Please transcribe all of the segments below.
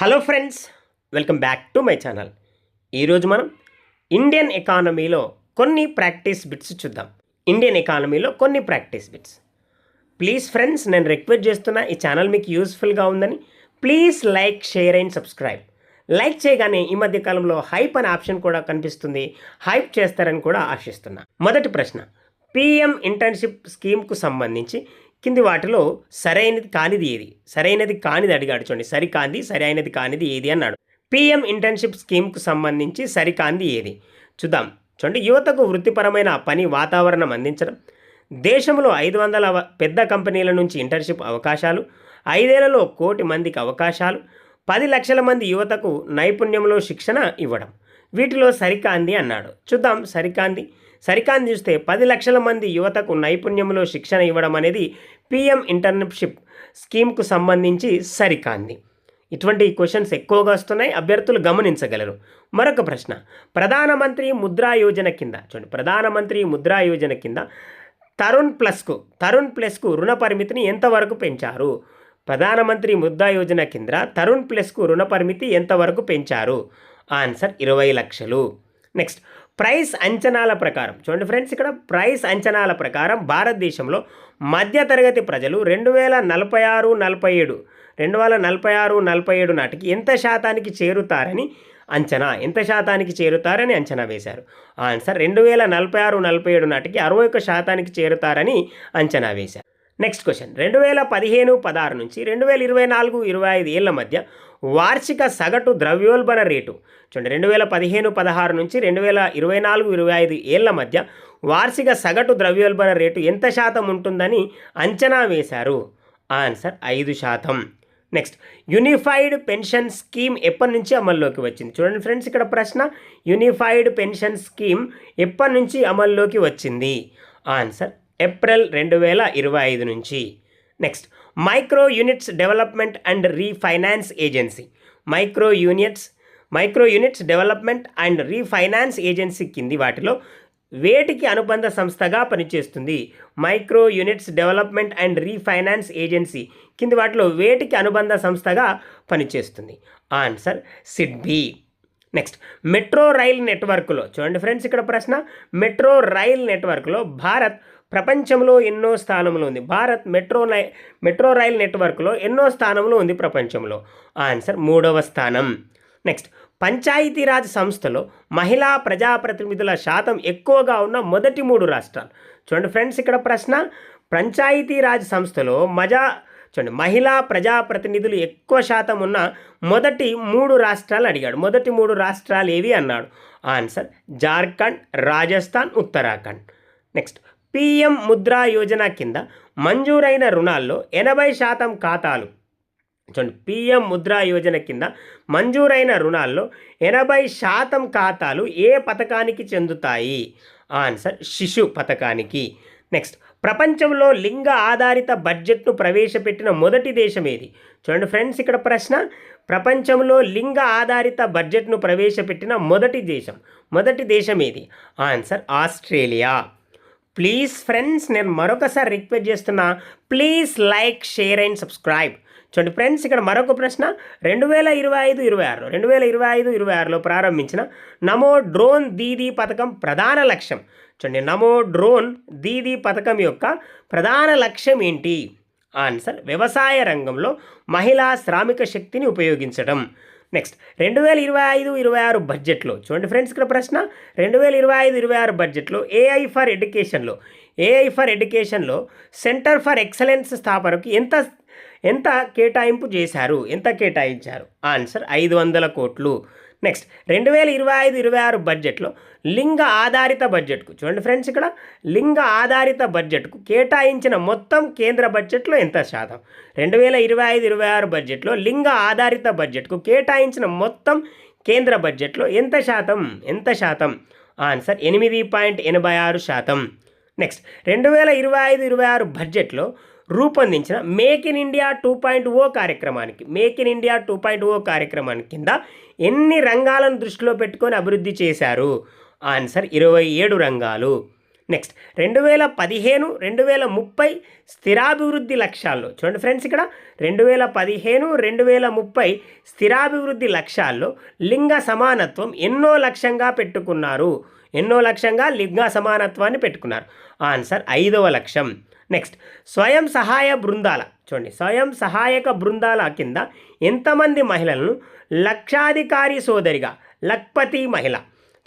Hello friends welcome back to my channel ఈరోజు మనం Indian ఎకానమీలో కొన్ని ప్రాక్టీస్ బిట్స్ చూద్దాం. ఇండియన్ ఎకానమీలో కొన్ని ప్రాక్టీస్ బిట్స్ ప్లీజ్ ఫ్రెండ్స్ నేను రిక్వెస్ట్ చేస్తున్నా ఈ ఛానల్ మీకు యూస్ఫుల్గా ఉందని please like share and subscribe like చేయగానే ఈ మధ్య కాలంలో హైప్ అనే ఆప్షన్ కూడా కనిపిస్తుంది. హైప్ చేస్తారని కూడా ఆశిస్తున్నా. మొదటి ప్రశ్న పిఎం ఇంటర్న్షిప్ స్కీమ్కు సంబంధించి కింది వాటిలో సరైనది కానిది ఏది? సరైనది కానిది అడిగాడు చూడండి. సరికాంది సరైనది కానిది ఏది అన్నాడు. పిఎం ఇంటర్న్షిప్ స్కీమ్కు సంబంధించి సరికాంది ఏది? చూద్దాం. చూడండి. యువతకు వృత్తిపరమైన పని వాతావరణం అందించడం. దేశంలో ఐదు వందల పెద్ద కంపెనీల నుంచి ఇంటర్న్షిప్ అవకాశాలు. ఐదేళ్ళలో కోటి మందికి అవకాశాలు. పది లక్షల మంది యువతకు నైపుణ్యంలో శిక్షణ ఇవ్వడం. వీటిలో సరికాంది అన్నాడు. చూద్దాం. సరికాంది సరికాంది చూస్తే పది లక్షల మంది యువతకు నైపుణ్యంలో శిక్షణ ఇవ్వడం అనేది పిఎం ఇంటర్న్షిప్ స్కీమ్కు సంబంధించి సరికాంది. ఇటువంటి క్వశ్చన్స్ ఎక్కువగా వస్తున్నాయి అభ్యర్థులు గమనించగలరు. మరొక ప్రశ్న ప్రధానమంత్రి ముద్రా యోజన కింద చూడండి ప్రధానమంత్రి ముద్రా యోజన కింద తరుణ్ ప్లస్కు తరుణ్ ప్లస్కు రుణ పరిమితిని ఎంతవరకు పెంచారు? ప్రధానమంత్రి ముద్రా యోజన కింద తరుణ్ ప్లస్కు రుణ పరిమితి ఎంతవరకు పెంచారు? ఆన్సర్ ఇరవై లక్షలు. నెక్స్ట్ ప్రైస్ అంచనాల ప్రకారం. చూడండి ఫ్రెండ్స్ ఇక్కడ ప్రైస్ అంచనాల ప్రకారం భారతదేశంలో మధ్యతరగతి ప్రజలు రెండు వేల నలభై ఆరు నలభై ఏడు రెండు వేల నలభై ఆరు నలభై ఏడు నాటికి ఎంత శాతానికి చేరుతారని అంచనా. ఎంత శాతానికి చేరుతారని అంచనా వేశారు. ఆన్సర్ రెండు వేల నలభై ఆరు నలభై ఏడు నాటికి అరవై ఒక్క శాతానికి చేరుతారని అంచనా వేశారు. Next question. రెండు వేల పదిహేను పదహారు నుంచి రెండు వేల ఇరవై నాలుగు ఇరవై ఐదు ఏళ్ళ మధ్య వార్షిక సగటు ద్రవ్యోల్బణ రేటు. చూడండి రెండు వేల పదిహేను పదహారు నుంచి రెండు వేల ఇరవై నాలుగు ఇరవై ఐదు ఏళ్ళ మధ్య వార్షిక సగటు ద్రవ్యోల్బణ రేటు ఎంత శాతం ఉంటుందని అంచనా వేశారు? ఆన్సర్ ఐదు శాతం. నెక్స్ట్ యూనిఫైడ్ పెన్షన్ స్కీమ్ ఎప్పటి నుంచి అమల్లోకి వచ్చింది? చూడండి ఫ్రెండ్స్ ఇక్కడ ప్రశ్న యూనిఫైడ్ పెన్షన్ స్కీమ్ ఎప్పటి నుంచి అమల్లోకి వచ్చింది? ఆన్సర్ ఏప్రిల్ రెండు వేల ఇరవై ఐదు నుంచి. Next micro units development and refinance agency. Micro units micro units development and refinance agency కింది వాటిలో వేటికి అనుబంధ సంస్థగా పనిచేస్తుంది? Micro units development and refinance agency కింది వాటిలో వేటికి అనుబంధ సంస్థగా పనిచేస్తుంది? Answer SIDBI next metro rail నెట్వర్క్లో చూడండి ఫ్రెండ్స్ ఇక్కడ ప్రశ్న మెట్రో రైల్ నెట్వర్క్లో భారత్ ప్రపంచంలో ఎన్నో స్థానంలో ఉంది. భారత్ మెట్రో నై మెట్రో రైల్ నెట్వర్క్లో ఎన్నో స్థానంలో ఉంది ప్రపంచంలో. ఆన్సర్ మూడవ స్థానం. నెక్స్ట్. పంచాయతీరాజ్ సంస్థలో మహిళా ప్రజాప్రతినిధుల శాతం ఎక్కువగా ఉన్న మొదటి మూడు రాష్ట్రాలు. చూడండి ఫ్రెండ్స్ ఇక్కడ ప్రశ్న. పంచాయతీరాజ్ సంస్థలో మజా చూడండి మహిళా ప్రజాప్రతినిధులు ఎక్కువ శాతం ఉన్న మొదటి మూడు రాష్ట్రాలు అడిగాడు. మొదటి మూడు రాష్ట్రాలు ఏవి అన్నాడు? Answer Jharkhand Rajasthan Uttarakhand. Next. PM Mudra Yojana కింద మంజూరైన రుణాల్లో ఎనభై శాతం ఖాతాలు. చూడండి పిఎం ముద్రా యోజన కింద మంజూరైన రుణాల్లో ఎనభై శాతం ఖాతాలు ఏ పథకానికి చెందుతాయి? ఆన్సర్ శిశు పథకానికి. నెక్స్ట్ ప్రపంచంలో లింగ ఆధారిత బడ్జెట్ను ప్రవేశపెట్టిన మొదటి దేశం ఏది? చూడండి ఫ్రెండ్స్ ఇక్కడ ప్రశ్న ప్రపంచంలో లింగ ఆధారిత బడ్జెట్ను ప్రవేశపెట్టిన మొదటి దేశం మొదటి దేశం ఏది? Answer Australia. ప్లీజ్ ఫ్రెండ్స్ నేను మరొకసారి రిక్వెస్ట్ చేస్తున్నా please like share and subscribe. చూడండి ఫ్రెండ్స్ ఇక్కడ మరొక ప్రశ్న. రెండు వేల ఇరవై ఐదు ఇరవై ఆరు రెండు వేల ఇరవై ఐదు ఇరవై ఆరులో ప్రారంభించిన నమో డ్రోన్ దీదీ పథకం ప్రధాన లక్ష్యం. చూడండి నమో డ్రోన్ దీదీ పథకం యొక్క ప్రధాన లక్ష్యం ఏంటి? ఆన్సర్ వ్యవసాయ రంగంలో మహిళా శ్రామిక శక్తిని ఉపయోగించడం. నెక్స్ట్ రెండు వేల ఇరవై ఐదు ఇరవై ఆరు బడ్జెట్లో చూడండి ఫ్రెండ్స్ ఇక్కడ ప్రశ్న. రెండు వేల ఇరవై ఐదు ఇరవై ఆరు బడ్జెట్లో ఏఐ ఫర్ ఎడ్యుకేషన్లో ఏఐ ఫర్ ఎడ్యుకేషన్లో సెంటర్ ఫర్ ఎక్సలెన్స్ స్థాపనకు ఎంత ఎంత కేటాయింపు చేశారు? ఎంత కేటాయించారు? ఆన్సర్ ఐదు వందల కోట్లు. నెక్స్ట్ రెండు వేల ఇరవై ఐదు ఇరవై ఆరు బడ్జెట్లో లింగ ఆధారిత బడ్జెట్కు. చూడండి ఫ్రెండ్స్ ఇక్కడ లింగ ఆధారిత బడ్జెట్కు కేటాయించిన మొత్తం కేంద్ర బడ్జెట్లో ఎంత శాతం? రెండు వేల ఇరవై ఐదు ఇరవై ఆరు బడ్జెట్లో లింగ ఆధారిత బడ్జెట్కు కేటాయించిన మొత్తం కేంద్ర బడ్జెట్లో ఎంత శాతం? ఎంత శాతం? ఆన్సర్ ఎనిమిది పాయింట్ ఎనభై ఆరు శాతం. నెక్స్ట్ రెండు వేల ఇరవై ఐదు ఇరవై ఆరు బడ్జెట్లో రూపొందించిన make in India two point O కార్యక్రమానికి make in India two point O కార్యక్రమానికి కింద ఎన్ని రంగాలను దృష్టిలో పెట్టుకొని అభివృద్ధి చేశారు? ఆన్సర్ ఇరవై ఏడు రంగాలు. నెక్స్ట్ రెండు వేల పదిహేను రెండు వేల ముప్పై స్థిరాభివృద్ధి లక్ష్యాల్లో చూడండి ఫ్రెండ్స్ ఇక్కడ రెండు వేల పదిహేను రెండు వేల ముప్పై స్థిరాభివృద్ధి లక్ష్యాల్లో లింగ సమానత్వం ఎన్నో లక్ష్యంగా పెట్టుకున్నారు. ఎన్నో లక్ష్యంగా లింగ సమానత్వాన్ని పెట్టుకున్నారు. ఆన్సర్ ఐదవ లక్ష్యం. నెక్స్ట్ స్వయం సహాయ బృందాల చూడండి స్వయం సహాయక బృందాల కింద ఎంతమంది మహిళలను లక్షాధికారి సోదరిగా లక్పతి మహిళ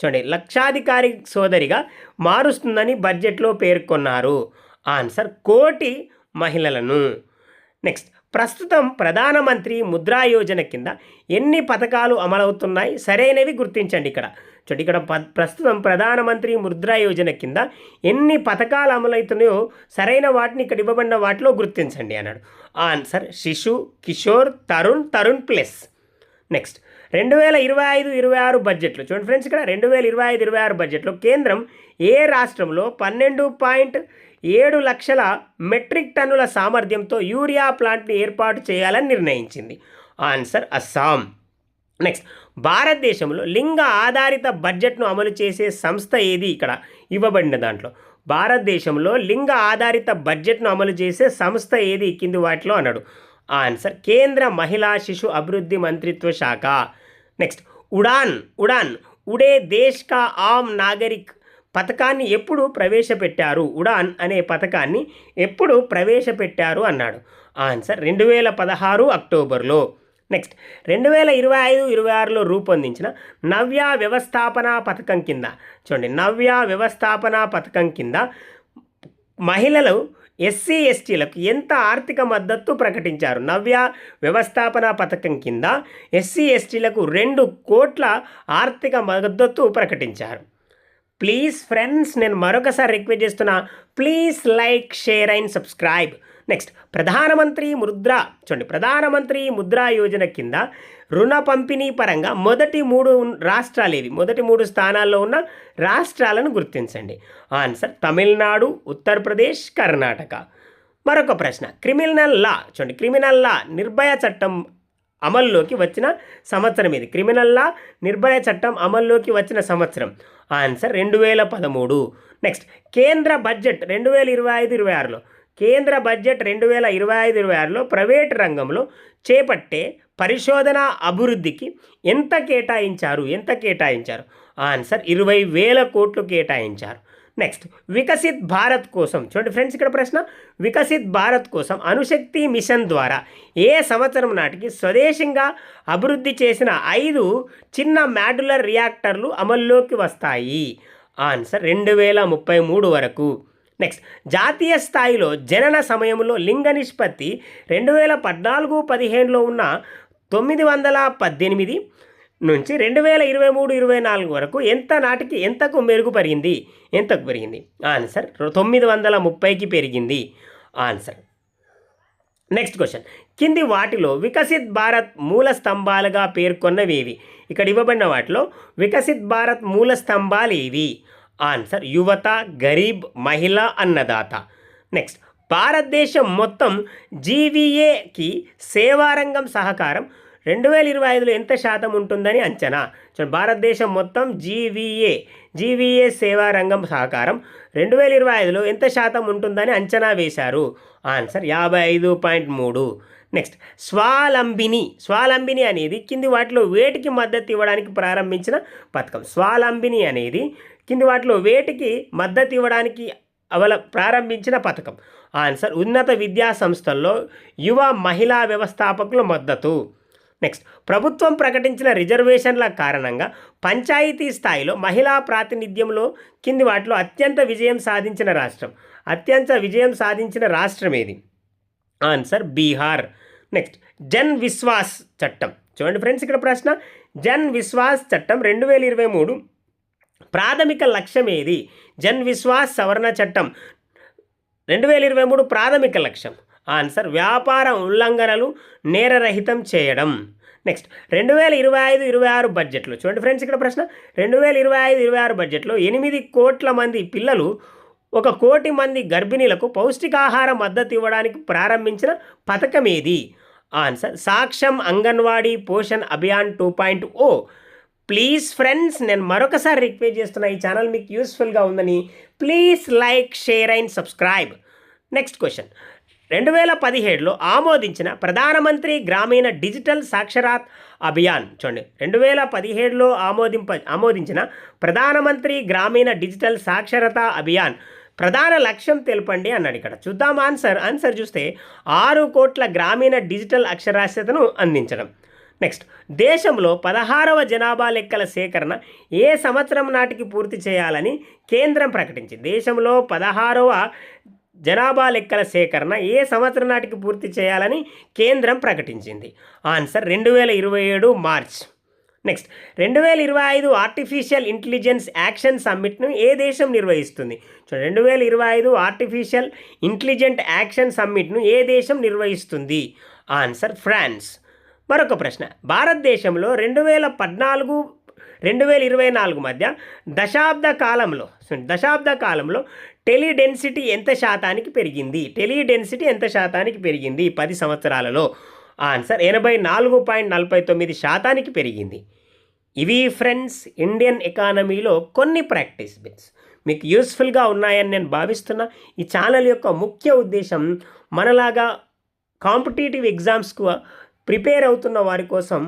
చూడండి లక్షాధికారి సోదరిగా మారుస్తుందని బడ్జెట్లో పేర్కొన్నారు. ఆన్సర్ కోటి మహిళలను. నెక్స్ట్ ప్రస్తుతం ప్రధానమంత్రి ముద్రా యోజన కింద ఎన్ని పథకాలు అమలవుతున్నాయి? సరైనవి గుర్తించండి ఇక్కడ. చూడండి ఇక్కడ ప ప్రస్తుతం ప్రధానమంత్రి ముద్రా యోజన కింద ఎన్ని పథకాలు అమలవుతున్నాయో సరైన వాటిని ఇక్కడ ఇవ్వబడిన వాటిలో గుర్తించండి అన్నాడు. Answer Shishu Kishore Tarun Tarun plus. Next రెండు వేల ఇరవై ఐదు ఇరవై ఆరు బడ్జెట్లో. చూడండి ఫ్రెండ్స్ ఇక్కడ రెండు వేల ఇరవై ఐదు ఇరవై ఆరు బడ్జెట్లో. కేంద్రం ఏ రాష్ట్రంలో పన్నెండు పాయింట్ ఏడు లక్షల మెట్రిక్ టన్నుల సామర్థ్యంతో యూరియా ప్లాంట్ని ఏర్పాటు చేయాలని నిర్ణయించింది? ఆన్సర్ అస్సాం. నెక్స్ట్ భారతదేశంలో లింగ ఆధారిత బడ్జెట్ను అమలు చేసే సంస్థ ఏది ఇక్కడ? ఇవ్వబడిన దాంట్లో. భారతదేశంలో లింగ ఆధారిత బడ్జెట్ను అమలు చేసే సంస్థ ఏది? ఈ కింది వాటిలో అన్నాడు. ఆన్సర్ కేంద్ర మహిళా శిశు అభివృద్ధి మంత్రిత్వ శాఖ. నెక్స్ట్ ఉడాన్ ఉడాన్. ఉడే దేశ్ కా ఆమ్ నాగరిక్. పథకాన్ని ఎప్పుడు ప్రవేశపెట్టారు? ఉడాన్ అనే పథకాన్ని ఎప్పుడు ప్రవేశపెట్టారు? అన్నాడు. ఆన్సర్ రెండు వేల పదహారు అక్టోబర్లో. నెక్స్ట్ రెండు వేల ఇరవై ఐదు ఇరవై ఆరులో రూపొందించిన నవ్య వ్యవస్థాపన పథకం కింద. చూడండి నవ్య వ్యవస్థాపన పథకం కింద మహిళలు ఎస్సీ ఎస్టీలకు ఎంత ఆర్థిక మద్దతు ప్రకటించారు? నవ్య వ్యవస్థాపన పథకం కింద ఎస్సీ ఎస్టీలకు రెండు కోట్ల ఆర్థిక మద్దతు ప్రకటించారు. ప్లీజ్ ఫ్రెండ్స్ నేను మరొకసారి రిక్వెస్ట్ చేస్తున్నా please like share and subscribe. Next Pradhan Mantri Mudra. చూడండి ప్రధానమంత్రి ముద్రా యోజన కింద రుణ పంపిణీ పరంగా మొదటి మూడు రాష్ట్రాలు ఏవి? మొదటి మూడు స్థానాల్లో ఉన్న రాష్ట్రాలను గుర్తించండి. ఆన్సర్ తమిళనాడు ఉత్తరప్రదేశ్ కర్ణాటక. మరొక ప్రశ్న క్రిమినల్ లా. చూడండి క్రిమినల్ లా నిర్భయ చట్టం అమల్లోకి వచ్చిన సంవత్సరం ఇది క్రిమినల్ లా నిర్భయ చట్టం అమల్లోకి వచ్చిన సంవత్సరం. ఆన్సర్ రెండు వేల పదమూడు. నెక్స్ట్ కేంద్ర బడ్జెట్ రెండు వేల ఇరవై ఐదు ఇరవై ఆరులో. కేంద్ర బడ్జెట్ రెండు వేల ఇరవై ఐదు ఇరవై ఆరులో ప్రైవేట్ రంగంలో చేపట్టే పరిశోధన అభివృద్ధికి ఎంత కేటాయించారు? ఎంత కేటాయించారు? ఆన్సర్ ఇరవై వేల కోట్లు కేటాయించారు. నెక్స్ట్ వికసిత్ భారత్ కోసం చూడండి ఫ్రెండ్స్ ఇక్కడ ప్రశ్న. వికసిత్ భారత్ కోసం అణుశక్తి మిషన్ ద్వారా ఏ సంవత్సరం నాటికి స్వదేశంగా అభివృద్ధి చేసిన ఐదు చిన్న మాడ్యులర్ రియాక్టర్లు అమల్లోకి వస్తాయి? ఆన్సర్ రెండు వేల ముప్పై మూడు వరకు. నెక్స్ట్ జాతీయ స్థాయిలో జనన సమయంలో లింగ నిష్పత్తి రెండు వేల పద్నాలుగు పదిహేనులో ఉన్న తొమ్మిది వందల పద్దెనిమిది నుంచి రెండు వేల ఇరవై మూడు ఇరవై నాలుగు వరకు ఎంత నాటికి ఎంతకు మెరుగుపరిగింది ఎంతకు పెరిగింది? ఆన్సర్ తొమ్మిది వందల ముప్పైకి పెరిగింది. ఆన్సర్ నెక్స్ట్ క్వశ్చన్ కింది వాటిలో వికసిత్ భారత్ మూల స్తంభాలుగా పేర్కొన్నవి ఏవి ఇక్కడ ఇవ్వబడిన వాటిలో వికసిత్ భారత్ మూల స్తంభాలు ఏవి ఆన్సర్. యువత గరీబ్ మహిళ అన్నదాత. నెక్స్ట్. భారతదేశం మొత్తం జీవీఏకి సేవారంగం సహకారం రెండు వేల ఇరవై ఐదులో ఎంత శాతం ఉంటుందని అంచనా? చూడండి. భారతదేశం మొత్తం జీవీఏ జీవీఏ సేవా రంగం సహకారం రెండు వేల ఇరవై ఐదులో ఎంత శాతం ఉంటుందని అంచనా వేశారు? ఆన్సర్ యాభై ఐదు పాయింట్ మూడు. నెక్స్ట్. స్వాలంబిని. స్వాలంబిని అనేది కింది వాటిలో వేటికి మద్దతు ఇవ్వడానికి ప్రారంభించిన పథకం. స్వాలంబిని అనేది కింది వాటిలో వేటికి మద్దతు ఇవ్వడానికి అవల ప్రారంభించిన పథకం. ఆన్సర్ ఉన్నత విద్యా సంస్థల్లో యువ మహిళా వ్యవస్థాపకుల మద్దతు. నెక్స్ట్ ప్రభుత్వం ప్రకటించిన రిజర్వేషన్ల కారణంగా పంచాయతీ స్థాయిలో మహిళా ప్రాతినిధ్యంలో కింది వాటిలో అత్యంత విజయం సాధించిన రాష్ట్రం. అత్యంత విజయం సాధించిన రాష్ట్రం ఏది? ఆన్సర్ బీహార్. నెక్స్ట్ జన్ విశ్వాస్ చట్టం. చూడండి ఫ్రెండ్స్ ఇక్కడ ప్రశ్న. జన్ విశ్వాస్ చట్టం రెండు వేల ఇరవై మూడు ప్రాథమిక లక్ష్యం ఏది జన్ విశ్వాస్ సవరణ చట్టం. రెండు వేల ఇరవై మూడు ప్రాథమిక లక్ష్యం. ఆన్సర్ వ్యాపార ఉల్లంఘనలు నేరరహితం చేయడం. నెక్స్ట్ రెండు వేల ఇరవై ఐదు ఇరవై ఆరు బడ్జెట్లో. చూడండి ఫ్రెండ్స్ ఇక్కడ ప్రశ్న. రెండు వేల ఇరవై ఐదు ఇరవై ఆరు బడ్జెట్లో ఎనిమిది కోట్ల మంది పిల్లలు ఒక కోటి మంది గర్భిణీలకు పౌష్టికాహార మద్దతు ఇవ్వడానికి ప్రారంభించిన పథకం ఏది answer Saksham Anganwadi Poshan Abhiyan two point O. Please friends నేను మరొకసారి రిక్వెస్ట్ చేస్తున్నా ఈ ఛానల్ మీకు యూస్ఫుల్గా ఉందని please like share and subscribe. Next question. రెండు వేల పదిహేడులో ఆమోదించిన ప్రధానమంత్రి గ్రామీణ డిజిటల్ సాక్షరాత్ అభియాన్ చూడండి రెండు వేల పదిహేడులో ఆమోదింప ఆమోదించిన ప్రధానమంత్రి గ్రామీణ డిజిటల్ సాక్షరతా అభియాన్ ప్రధాన లక్ష్యం తెలపండి అన్నాడు ఇక్కడ. చూద్దాం ఆన్సర్ ఆన్సర్ చూస్తే ఆరు కోట్ల గ్రామీణ డిజిటల్ అక్షరాస్యతను అందించడం. నెక్స్ట్ దేశంలో పదహారవ జనాభా లెక్కల సేకరణ ఏ సంవత్సరం నాటికి పూర్తి చేయాలని కేంద్రం ప్రకటించింది. దేశంలో పదహారవ జనాభా లెక్కల సేకరణ ఏ సంవత్సరం నాటికి పూర్తి చేయాలని కేంద్రం ప్రకటించింది. ఆన్సర్ రెండు వేల ఇరవై ఏడు మార్చ్. నెక్స్ట్ రెండు వేల ఇరవై ఐదు ఆర్టిఫిషియల్ ఇంటెలిజెన్స్ యాక్షన్ సమ్మిట్ను ఏ దేశం నిర్వహిస్తుంది? సో రెండు వేల ఇరవై ఐదు ఆర్టిఫిషియల్ ఇంటెలిజెంట్ యాక్షన్ సమ్మిట్ను ఏ దేశం నిర్వహిస్తుంది? ఆన్సర్ ఫ్రాన్స్ మరొక ప్రశ్న. భారతదేశంలో రెండు వేల పద్నాలుగు రెండు వేల ఇరవై నాలుగు మధ్య దశాబ్ద కాలంలో దశాబ్ద కాలంలో టెలిడెన్సిటీ ఎంత శాతానికి పెరిగింది? టెలిడెన్సిటీ ఎంత శాతానికి పెరిగింది? పది సంవత్సరాలలో? ఆన్సర్ ఎనభై నాలుగు పాయింట్ నలభై తొమ్మిది శాతానికి పెరిగింది. ఇవి ఫ్రెండ్స్ ఇండియన్ ఎకానమీలో కొన్ని ప్రాక్టీస్ బిట్స్. మీకు యూస్ఫుల్గా ఉన్నాయని నేను భావిస్తున్నా. ఈ ఛానల్ యొక్క ముఖ్య ఉద్దేశం మనలాగా కాంపిటేటివ్ ఎగ్జామ్స్కు ప్రిపేర్ అవుతున్న వారి కోసం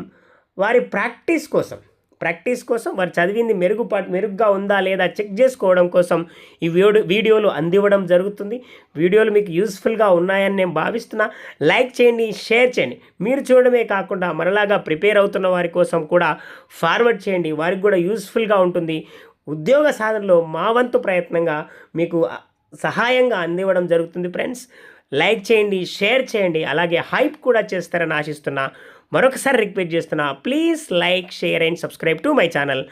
వారి ప్రాక్టీస్ కోసం ప్రాక్టీస్ కోసం వారు చదివింది మెరుగుపాటు మెరుగ్గా ఉందా లేదా చెక్ చేసుకోవడం కోసం ఈ వీడియో వీడియోలు అందివ్వడం జరుగుతుంది. వీడియోలు మీకు యూస్ఫుల్గా ఉన్నాయని నేను భావిస్తున్నా. లైక్ చేయండి షేర్ చేయండి. మీరు చూడడమే కాకుండా మరలాగా ప్రిపేర్ అవుతున్న వారి కోసం కూడా ఫార్వర్డ్ చేయండి. వారికి కూడా యూస్ఫుల్గా ఉంటుంది. ఉద్యోగ సాధనలో మా వంతు ప్రయత్నంగా మీకు సహాయంగా అందివ్వడం జరుగుతుంది ఫ్రెండ్స్. లైక్ చేయండి షేర్ చేయండి అలాగే హైప్ కూడా చేస్తారని ఆశిస్తున్నా. మరొకసారి రిక్వెస్ట్ చేస్తున్నా please like share and subscribe to my channel.